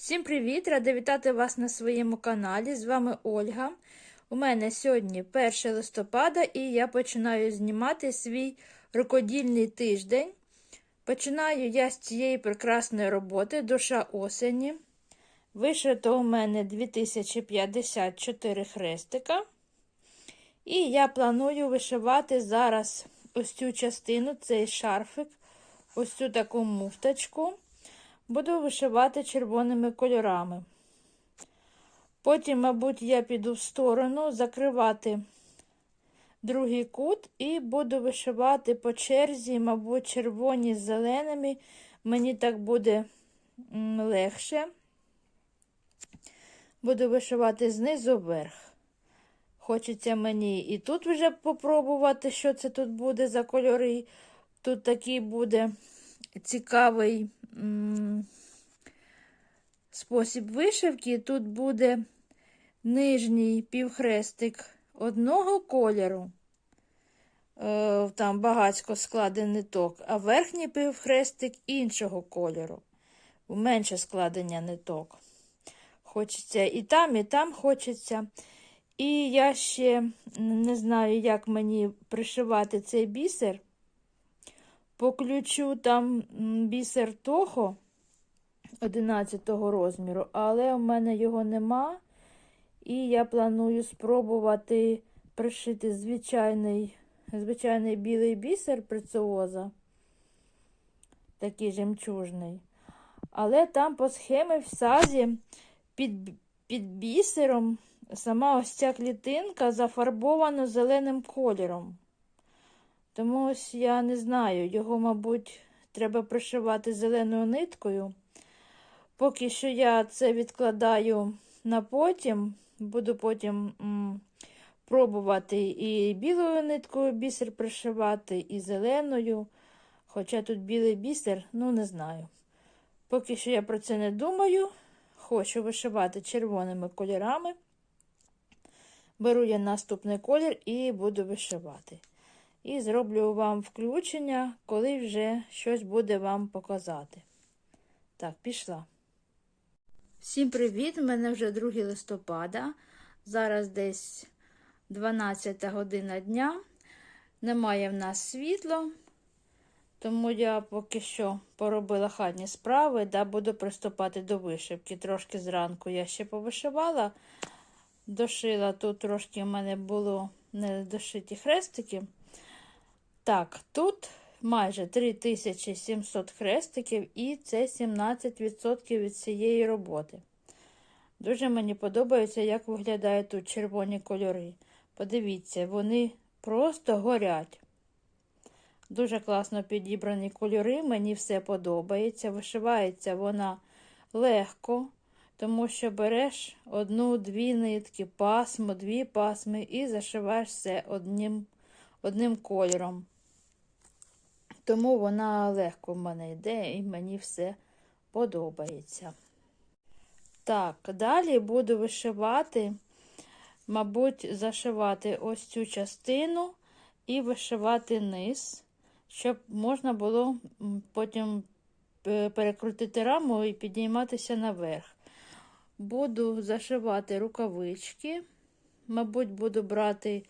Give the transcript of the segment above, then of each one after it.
Всім привіт! Рада вітати вас на своєму каналі. З вами Ольга. У мене сьогодні 1 листопада і я починаю знімати свій рукодільний тиждень. Починаю я з цієї прекрасної роботи душа осені. Вишито у мене 2054 хрестика. І я планую вишивати зараз ось цю частину, цей шарфик, ось цю таку муфточку. Буду вишивати червоними кольорами. Потім, мабуть, я піду в сторону закривати другий кут і буду вишивати по черзі, мабуть, червоні з зеленими. Мені так буде легше. Буду вишивати знизу вверх. Хочеться мені і тут вже попробувати, що це тут буде за кольори. Тут такий буде цікавий спосіб вишивки. Тут буде нижній півхрестик одного кольору, е, там багатько складений ниток, а верхній півхрестик іншого кольору. Менше складення ниток. Хочеться і там, і там хочеться. І я ще не знаю, як мені пришивати цей бісер. По ключу там бісер Тохо 11 розміру, але у мене його нема. І я планую спробувати пришити звичайний звичайний білий бісер приціоза, такий жемчужний. Але там по схемі в сазі під, під бісером сама ось ця клітинка зафарбована зеленим кольором. Тому ось я не знаю, його, мабуть, треба пришивати зеленою ниткою. Поки що я це відкладаю на потім, буду потім пробувати і білою ниткою бісер пришивати, і зеленою. Хоча тут білий бісер, ну не знаю. Поки що я про це не думаю. Хочу вишивати червоними кольорами. Беру я наступний колір і буду вишивати. І зроблю вам включення, коли вже щось буде вам показати. Так, пішла. Всім привіт! У мене вже 2 листопада. Зараз десь 12 година дня. Немає в нас світло, тому я поки що поробила хатні справи, да буду приступати до вишивки. Трошки зранку я ще повишивала, дошила тут трошки в мене було недошиті хрестики. Так, тут майже 3700 хрестиків, і це 17% від цієї роботи. Дуже мені подобається, як виглядають тут червоні кольори. Подивіться, вони просто горять. Дуже класно підібрані кольори, мені все подобається. Вишивається вона легко, тому що береш одну-дві нитки, пасмо, дві пасми і зашиваєш все одним, одним кольором. Тому вона легко в мене йде і мені все подобається. Так, далі буду вишивати, мабуть, зашивати ось цю частину і вишивати низ, щоб можна було потім перекрутити раму і підійматися наверх. Буду зашивати рукавички, мабуть, буду брати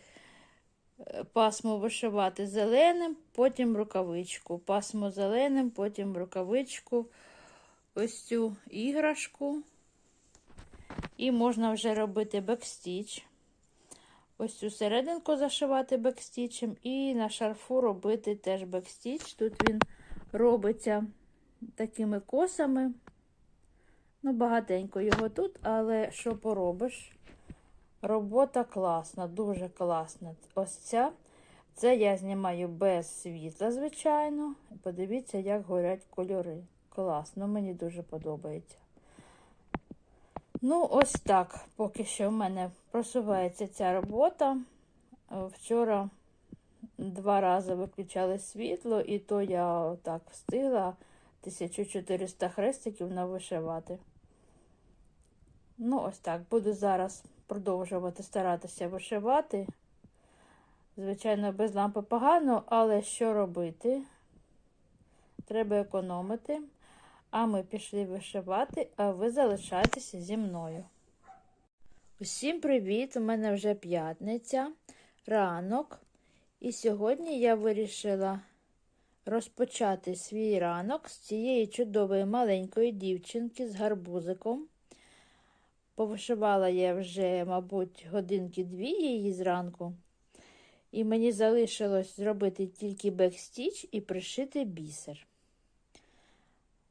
пасмо вишивати зеленим, потім рукавичку. Пасмо зеленим, потім рукавичку, ось цю іграшку. І можна вже робити бекстіч. Ось цю серединку зашивати бекстічем, і на шарфу робити теж бекстіч. Тут він робиться такими косами. Ну, багатенько його тут, але що поробиш? Робота класна, дуже класна. Ось ця. Це я знімаю без світла, звичайно. Подивіться, як горять кольори. Класно, мені дуже подобається. Ну, ось так. Поки що в мене просувається ця робота. Вчора два рази виключали світло, і то я так встигла 1400 хрестиків навишивати. Ну, ось так. Буду зараз продовжувати старатися вишивати. Звичайно, без лампи погано, але що робити? Треба економити. А ми пішли вишивати, а ви залишайтеся зі мною. Усім привіт! У мене вже п'ятниця, ранок. І сьогодні я вирішила розпочати свій ранок з цієї чудової маленької дівчинки з гарбузиком. Повишивала я вже, мабуть, годинки-дві її зранку. І мені залишилось зробити тільки бекстіч і пришити бісер.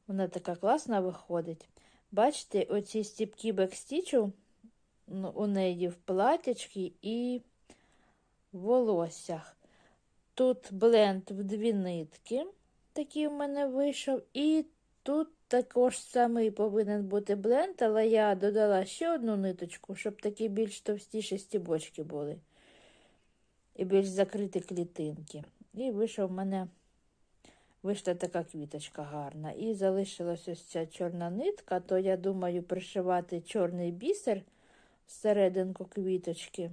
Вона така класна виходить. Бачите, оці стіпки бекстічу ну, у неї в платячки і в волоссях. Тут бленд в дві нитки, такий у мене вийшов, і тут також самий повинен бути бленд, але я додала ще одну ниточку, щоб такі більш товстіші стібочки були. І більш закриті клітинки. І вийшов в мене вийшла така квіточка гарна. І залишилась ось ця чорна нитка, то я думаю пришивати чорний бісер всерединку квіточки.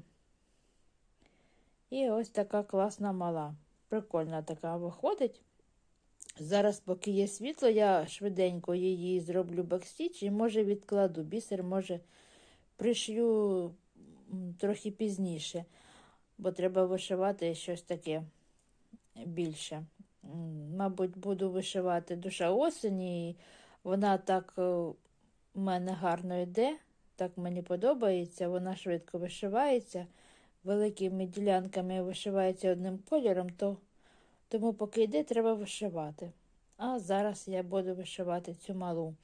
І ось така класна мала. Прикольна така виходить. Зараз, поки є світло, я швиденько її зроблю бекстіч і, може, відкладу. Бісер, може, пришью трохи пізніше, бо треба вишивати щось таке більше. Мабуть, буду вишивати душа осені, і вона так у мене гарно йде, так мені подобається, вона швидко вишивається, великими ділянками вишивається одним кольором, то тому поки йде, треба вишивати. А зараз я буду вишивати цю малу.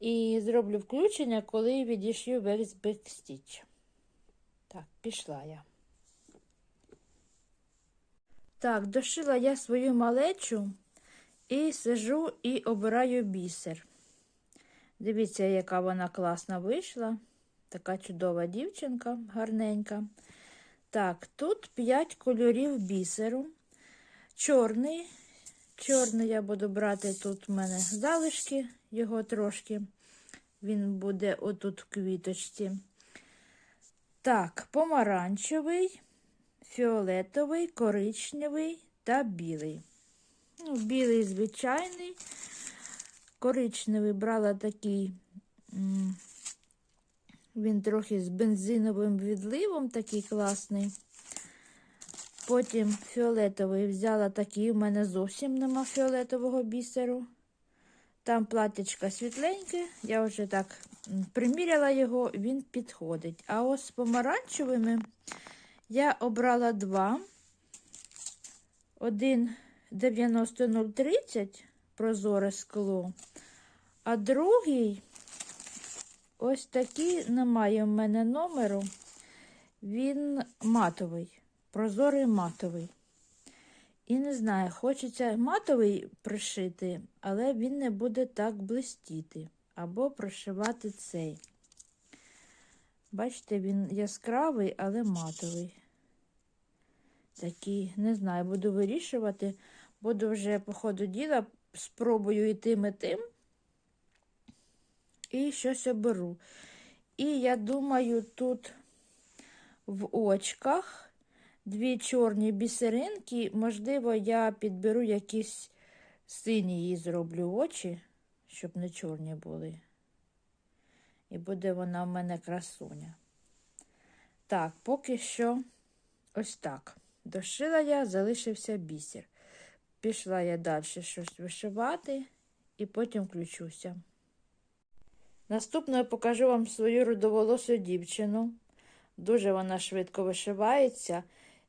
І зроблю включення, коли відішью весь бекстіч. Так, пішла я. Так, дошила я свою малечу і сижу і обираю бісер. Дивіться, яка вона класна вийшла. Така чудова дівчинка, гарненька. Так, тут 5 кольорів бісеру. Чорний. Чорний я буду брати тут в мене залишки, його трошки. Він буде отут в квіточці. Так, помаранчевий, фіолетовий, коричневий та білий. Ну, Білий звичайний, коричневий брала такий, він трохи з бензиновим відливом, такий класний. Потім фіолетовий взяла такий, у мене зовсім нема фіолетового бісеру. Там платячка світленьке, я вже так приміряла його, він підходить. А ось з помаранчевими я обрала два. Один 90030 прозоре скло, а другий ось такий, немає в мене номеру, він матовий, прозорий матовий. І не знаю, хочеться матовий пришити, але він не буде так блистіти. Або прошивати цей. Бачите, він яскравий, але матовий. Такий, не знаю, буду вирішувати. Буду вже, по ходу діла, спробую і тим, і тим. І щось оберу. І я думаю, тут в очках дві чорні бісеринки, можливо, я підберу якісь сині її зроблю очі, щоб не чорні були. І буде вона в мене красуня. Так, поки що ось так. Дошила я, залишився бісер. Пішла я далі щось вишивати і потім включуся. Наступно я покажу вам свою рудоволосу дівчину. Дуже вона швидко вишивається.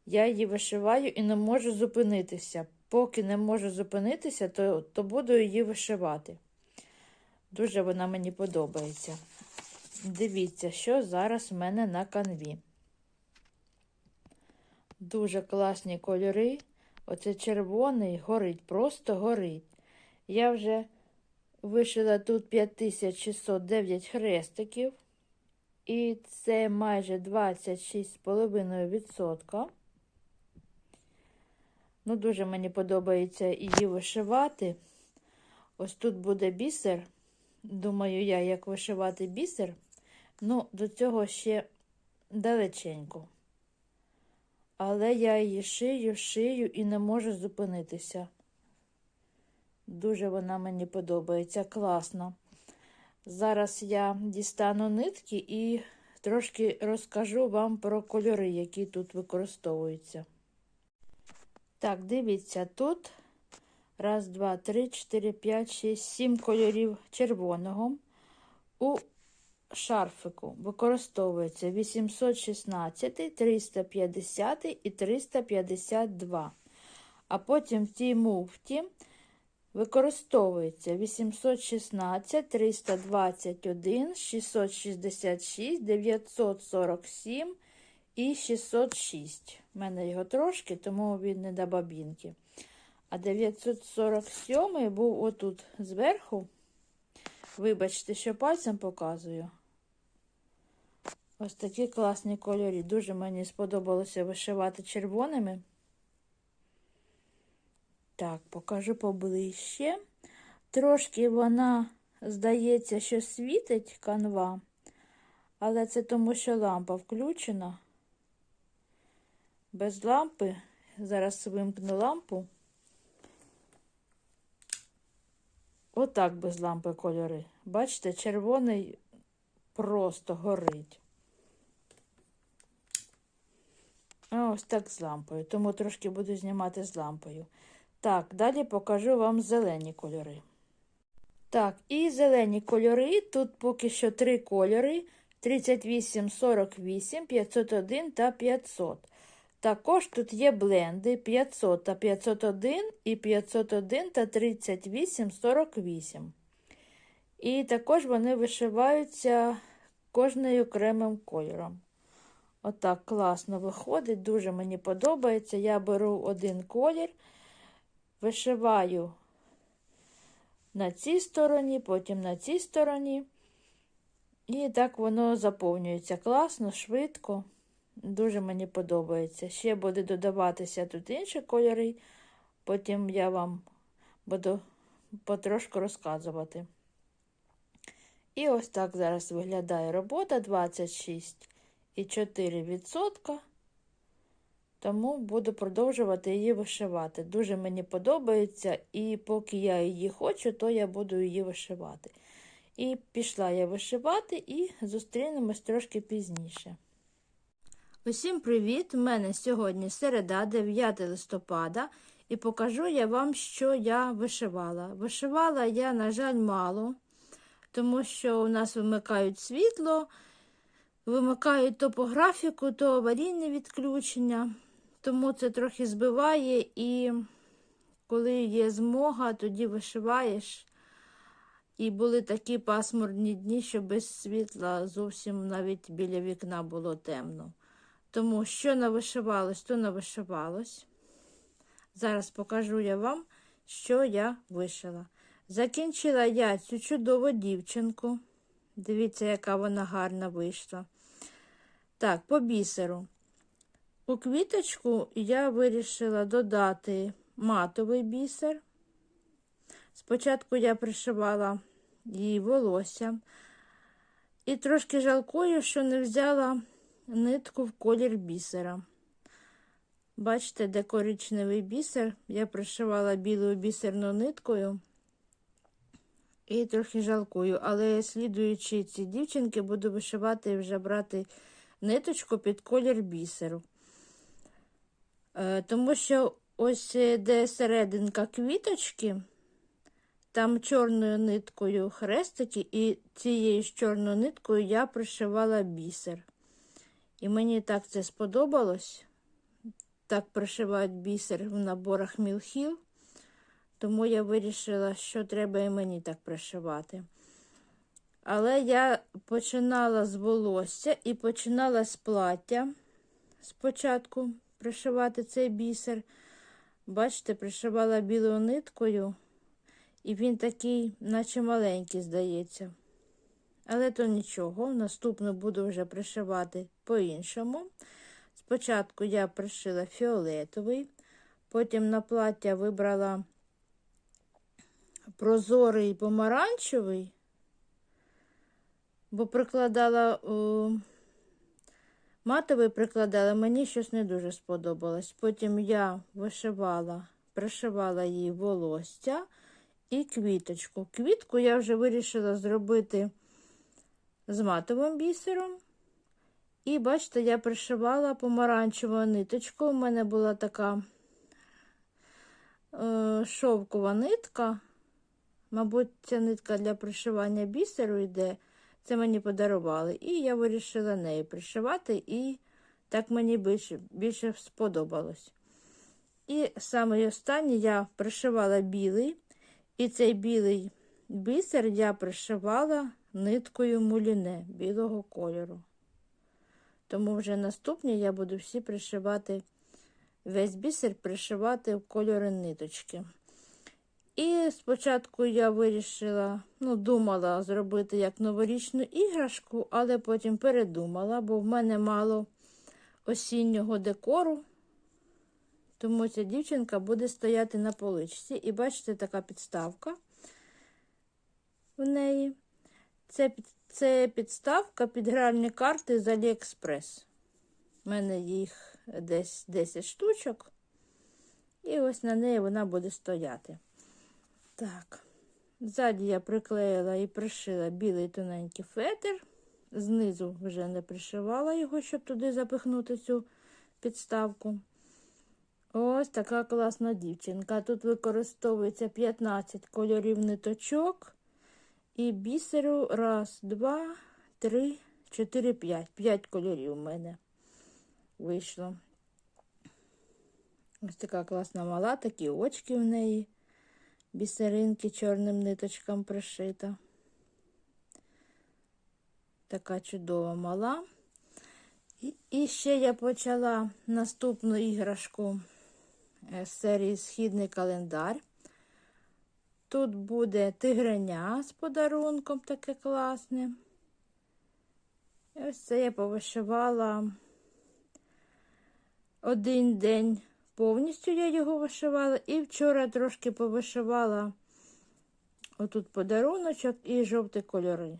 Я її вишиваю і не можу зупинитися. Поки не можу зупинитися, то, то буду її вишивати. Дуже вона мені подобається. Дивіться, що зараз в мене на канві. Дуже класні кольори. Оце червоний горить, просто горить. Я вже вишила тут 5609 хрестиків. І це майже 26,5%. Ну, дуже мені подобається її вишивати. Ось тут буде бісер. Думаю, я як вишивати бісер. Ну, до цього ще далеченько. Але я її шию, шию і не можу зупинитися. Дуже вона мені подобається, класно. Зараз я дістану нитки і трошки розкажу вам про кольори, які тут використовуються. Так, дивіться, тут раз, два, три, чотири, п'ять, шість, сім кольорів червоного. У шарфику використовується 816, 350 і 352. А потім в тій муфті використовується 816, 321, 666, 947 і 606. У мене його трошки, тому він не до бабінки. А 947 був отут зверху. Вибачте, що пальцем показую. Ось такі класні кольори. Дуже мені сподобалося вишивати червоними. Так, покажу поближче. Трошки вона, здається, що світить канва, але це тому, що лампа включена. Без лампи. Зараз вимкну лампу. Отак без лампи кольори. Бачите, червоний просто горить. Ось так з лампою. Тому трошки буду знімати з лампою. Так, далі покажу вам зелені кольори. Так, і зелені кольори. Тут поки що три кольори: 38, 48, 501 та 500. Також тут є бленди 500 та 501 і 501 та 38, 48. І також вони вишиваються кожним окремим кольором. Отак класно виходить, дуже мені подобається. Я беру один колір, вишиваю на цій стороні, потім на цій стороні. І так воно заповнюється класно, швидко. Дуже мені подобається. Ще буде додаватися тут інші кольори, потім я вам буду потрошку розказувати. І ось так зараз виглядає робота 26,4%. Тому буду продовжувати її вишивати. Дуже мені подобається, і поки я її хочу, то я буду її вишивати. І пішла я вишивати, і зустрінемось трошки пізніше. Усім привіт! У мене сьогодні середа, 9 листопада, і покажу я вам, що я вишивала. Вишивала я, на жаль, мало, тому що у нас вимикають світло, вимикають то по графіку, то аварійне відключення, тому це трохи збиває, і коли є змога, тоді вишиваєш. І були такі пасмурні дні, що без світла зовсім навіть біля вікна було темно. Тому що навишивалось, то навишивалось. Зараз покажу я вам, що я вишила. Закінчила я цю чудову дівчинку. Дивіться, яка вона гарна вийшла. Так, по бісеру. У квіточку я вирішила додати матовий бісер. Спочатку я пришивала її волосся. І трошки жалкую, що не взяла нитку в колір бісера. Бачите, де коричневий бісер. Я пришивала білою бісерною ниткою і трохи жалкую, але слідуючи ці дівчинки, буду вишивати і вже брати ниточку під колір бісеру. Е, тому що ось де серединка квіточки, там чорною ниткою хрестики, і цією ж чорною ниткою я пришивала бісер. І мені так це сподобалось. Так пришивають бісер в наборах Мілхіл. Тому я вирішила, що треба і мені так пришивати. Але я починала з волосся і починала з плаття спочатку пришивати цей бісер. Бачите, пришивала білою ниткою, і він такий, наче маленький, здається. Але то нічого, наступно буду вже пришивати по-іншому. Спочатку я пришила фіолетовий, потім на плаття вибрала прозорий помаранчевий, бо прикладала о, матовий прикладала, мені щось не дуже сподобалось. Потім я вишивала, пришивала їй волосся і квіточку. Квітку я вже вирішила зробити з матовим бісером. І бачите, я пришивала помаранчеву ниточку. У мене була така е, шовкова нитка. Мабуть, ця нитка для пришивання бісеру йде. Це мені подарували. І я вирішила нею пришивати, і так мені більше, більше сподобалось. І саме останнє я пришивала білий, і цей білий бісер я пришивала ниткою муліне білого кольору. Тому вже наступні я буду всі пришивати, весь бісер пришивати в кольори ниточки. І спочатку я вирішила, ну, думала зробити як новорічну іграшку, але потім передумала, бо в мене мало осіннього декору. Тому ця дівчинка буде стояти на поличці. І бачите, така підставка в неї. Це, це підставка під гральні карти з Аліекспрес. У мене їх десь 10 штучок. І ось на неї вона буде стояти. Так, ззаді я приклеїла і пришила білий тоненький фетр. Знизу вже не пришивала його, щоб туди запихнути цю підставку. Ось така класна дівчинка. Тут використовується 15 кольорів ниточок. І бісеру раз, два, три, чотири, п'ять. П'ять кольорів у мене вийшло. Ось така класна мала, такі очки в неї. Бісеринки чорним ниточкам пришита. Така чудова мала. І, і ще я почала наступну іграшку з серії Східний календар. Тут буде тигреня з подарунком таке класне. І ось це я повишивала один день повністю я його вишивала. І вчора трошки повишивала отут подаруночок і жовті кольори.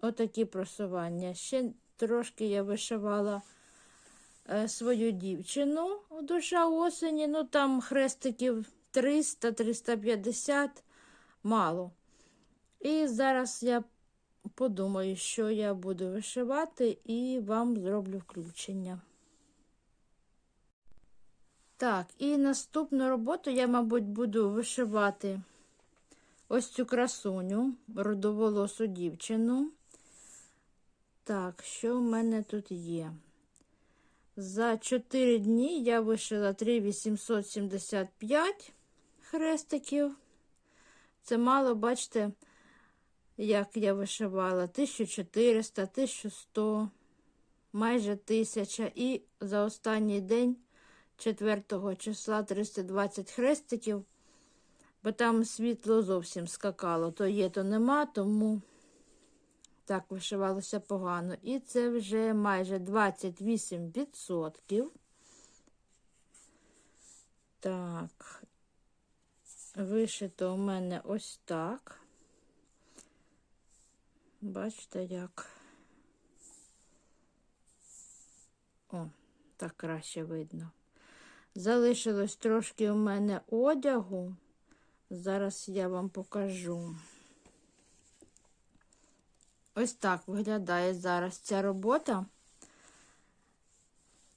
Отакі просування. Ще трошки я вишивала е, свою дівчину у душа осені. Ну там хрестиків 300-350 мало. І зараз я подумаю, що я буду вишивати, і вам зроблю включення. Так, і наступну роботу я, мабуть, буду вишивати ось цю красуню, родоволосу дівчину. Так, що в мене тут є? За 4 дні я вишила 3875 хрестиків. Це мало, бачите, як я вишивала 1400, 1100, майже 1000. І за останній день 4 числа 320 хрестиків, бо там світло зовсім скакало. То є, то нема, тому так вишивалося погано. І це вже майже 28%. Так, вишито у мене ось так. Бачите, як. О, так краще видно. Залишилось трошки у мене одягу. Зараз я вам покажу. Ось так виглядає зараз ця робота.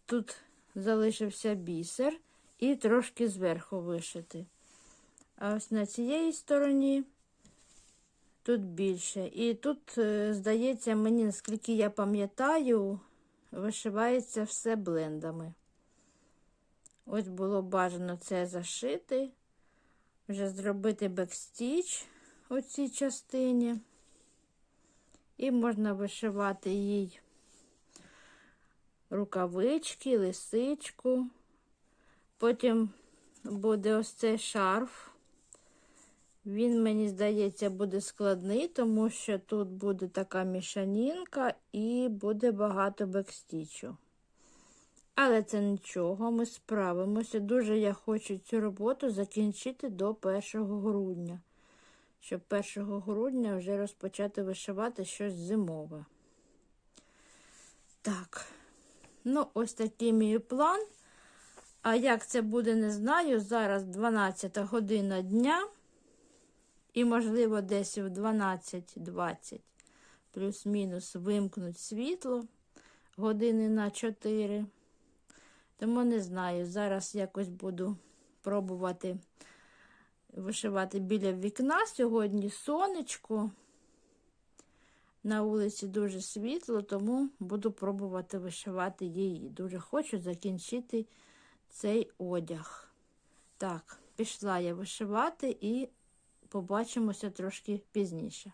Тут залишився бісер і трошки зверху вишити. А ось на цієї стороні тут більше. І тут, е, здається, мені, наскільки я пам'ятаю, вишивається все блендами. Ось було бажано це зашити, вже зробити бекстіч у цій частині. І можна вишивати їй рукавички, лисичку. Потім буде ось цей шарф. Він, мені здається, буде складний, тому що тут буде така мішанінка і буде багато бекстічу. Але це нічого, ми справимося. Дуже я хочу цю роботу закінчити до 1 грудня, щоб 1 грудня вже розпочати вишивати щось зимове. Так, ну, ось такий мій план. А як це буде, не знаю. Зараз 12 година дня. І, можливо, десь в 12-20 плюс-мінус вимкнуть світло години на 4. Тому не знаю, зараз якось буду пробувати вишивати біля вікна. Сьогодні сонечко. На вулиці дуже світло, тому буду пробувати вишивати її. Дуже хочу закінчити цей одяг. Так, пішла я вишивати і побачимося трошки пізніше.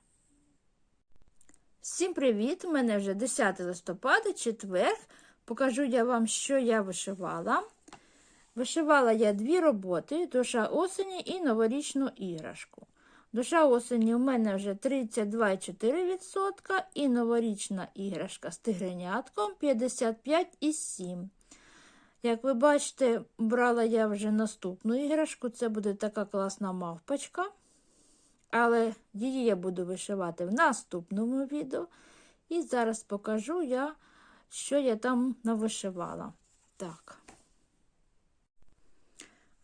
Всім привіт! У мене вже 10 листопада, четвер. Покажу я вам, що я вишивала. Вишивала я дві роботи: душа осені і новорічну іграшку. Душа осені у мене вже 32,4% і новорічна іграшка з тигренятком 55,7%. Як ви бачите, брала я вже наступну іграшку. Це буде така класна мавпочка. Але її я буду вишивати в наступному відео. І зараз покажу я, що я там навишивала. Так.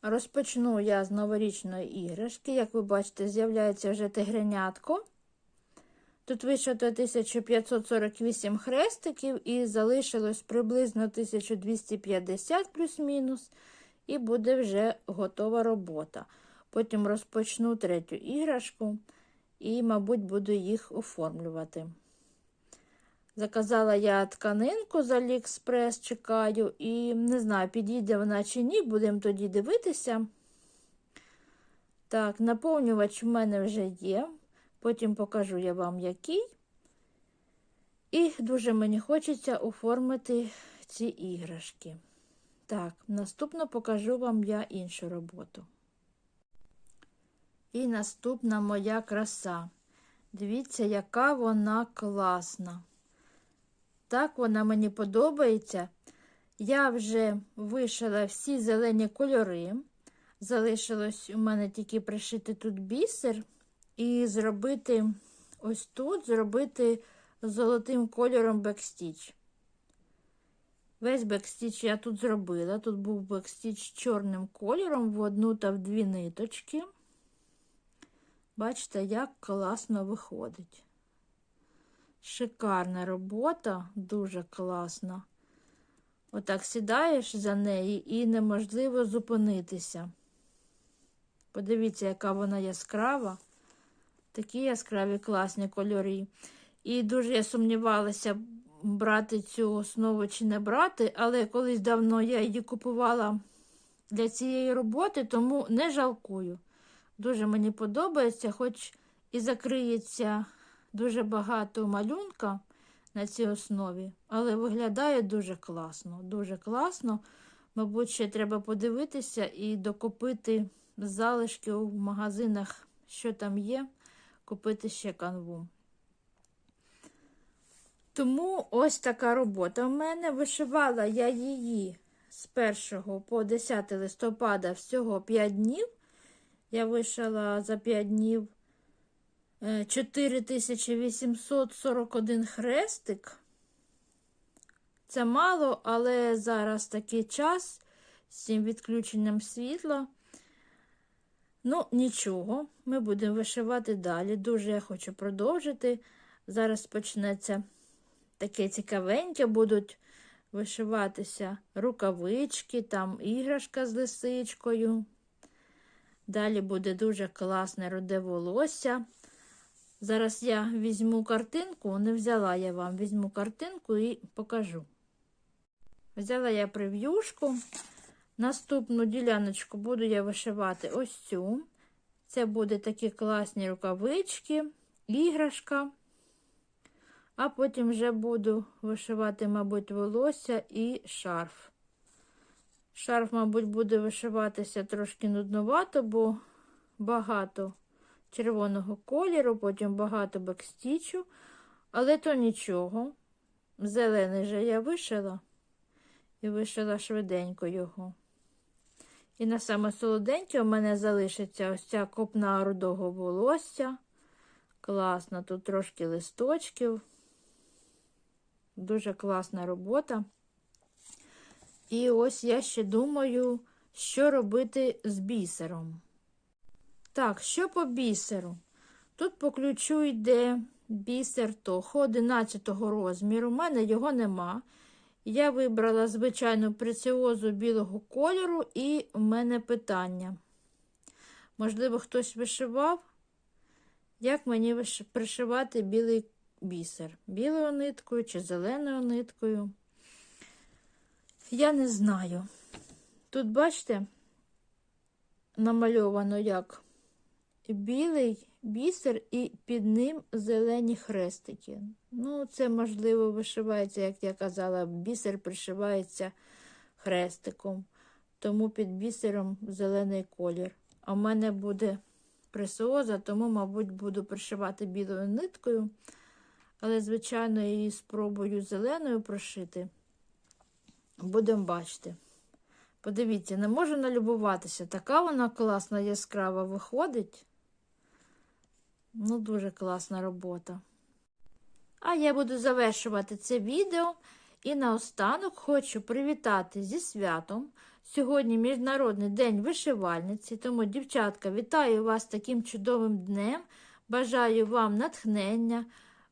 Розпочну я з новорічної іграшки. Як ви бачите, з'являється вже тигренятко. Тут вишито 1548 хрестиків і залишилось приблизно 1250 плюс-мінус, і буде вже готова робота. Потім розпочну третю іграшку і, мабуть, буду їх оформлювати. Заказала я тканинку з Аліекспрес, чекаю, і не знаю, підійде вона чи ні, будемо тоді дивитися. Так, наповнювач в мене вже є. Потім покажу я вам який. І дуже мені хочеться оформити ці іграшки. Так, наступно покажу вам я іншу роботу. І наступна моя краса. Дивіться, яка вона класна. Так вона мені подобається. Я вже вишила всі зелені кольори. Залишилось у мене тільки пришити тут бісер і зробити ось тут, зробити золотим кольором бекстіч. Весь бекстіч я тут зробила. Тут був бекстіч чорним кольором в одну та в дві ниточки. Бачите, як класно виходить. Шикарна робота, дуже класна. Отак сідаєш за неї і неможливо зупинитися. Подивіться, яка вона яскрава. Такі яскраві класні кольори. І дуже я сумнівалася, брати цю основу чи не брати, але колись давно я її купувала для цієї роботи, тому не жалкую. Дуже мені подобається, хоч і закриється дуже багато малюнка на цій основі, але виглядає дуже класно. Дуже класно. Мабуть, ще треба подивитися і докупити залишки у магазинах, що там є, купити ще канву. Тому ось така робота в мене. Вишивала я її з 1 по 10 листопада всього 5 днів. Я вишила за 5 днів 4841 хрестик. Це мало, але зараз такий час з цим відключенням світла. Ну, нічого, ми будемо вишивати далі. Дуже я хочу продовжити. Зараз почнеться таке цікавеньке, будуть вишиватися рукавички, там іграшка з лисичкою. Далі буде дуже класне руде волосся. Зараз я візьму картинку, не взяла я вам, візьму картинку і покажу. Взяла я прев'юшку. Наступну діляночку буду я вишивати ось цю. Це буде такі класні рукавички, іграшка. А потім вже буду вишивати, мабуть, волосся і шарф. Шарф, мабуть, буде вишиватися трошки нудновато, бо багато червоного кольору, потім багато бекстічу, але то нічого. Зелений же я вишила і вишила швиденько його. І на саме солоденьке у мене залишиться ось ця копна рудого волосся. Класно, тут трошки листочків. Дуже класна робота. І ось я ще думаю, що робити з бісером. Так, що по бісеру? Тут по ключу йде бісер Тохо 11 розміру. У мене його нема. Я вибрала звичайну преціозу білого кольору, і в мене питання. Можливо, хтось вишивав? Як мені пришивати білий бісер? Білою ниткою чи зеленою ниткою? Я не знаю. Тут, бачите, намальовано як білий бісер і під ним зелені хрестики. Ну, це, можливо, вишивається, як я казала, бісер пришивається хрестиком, тому під бісером зелений колір. А в мене буде пресіоза, тому, мабуть, буду пришивати білою ниткою, але, звичайно, її спробую зеленою прошити. Будемо бачити. Подивіться, не можу налюбуватися. Така вона класна, яскрава виходить. Ну, дуже класна робота. А я буду завершувати це відео. І наостанок хочу привітати зі святом. Сьогодні Міжнародний день вишивальниці, тому, дівчатка, вітаю вас таким чудовим днем. Бажаю вам натхнення,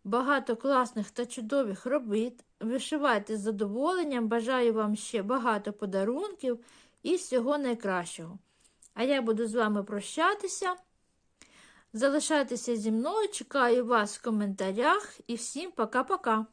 багато класних та чудових робіт. Вишивайте з задоволенням, бажаю вам ще багато подарунків і всього найкращого. А я буду з вами прощатися. Залишайтеся зі мною, чекаю вас в коментарях і всім пока-пока!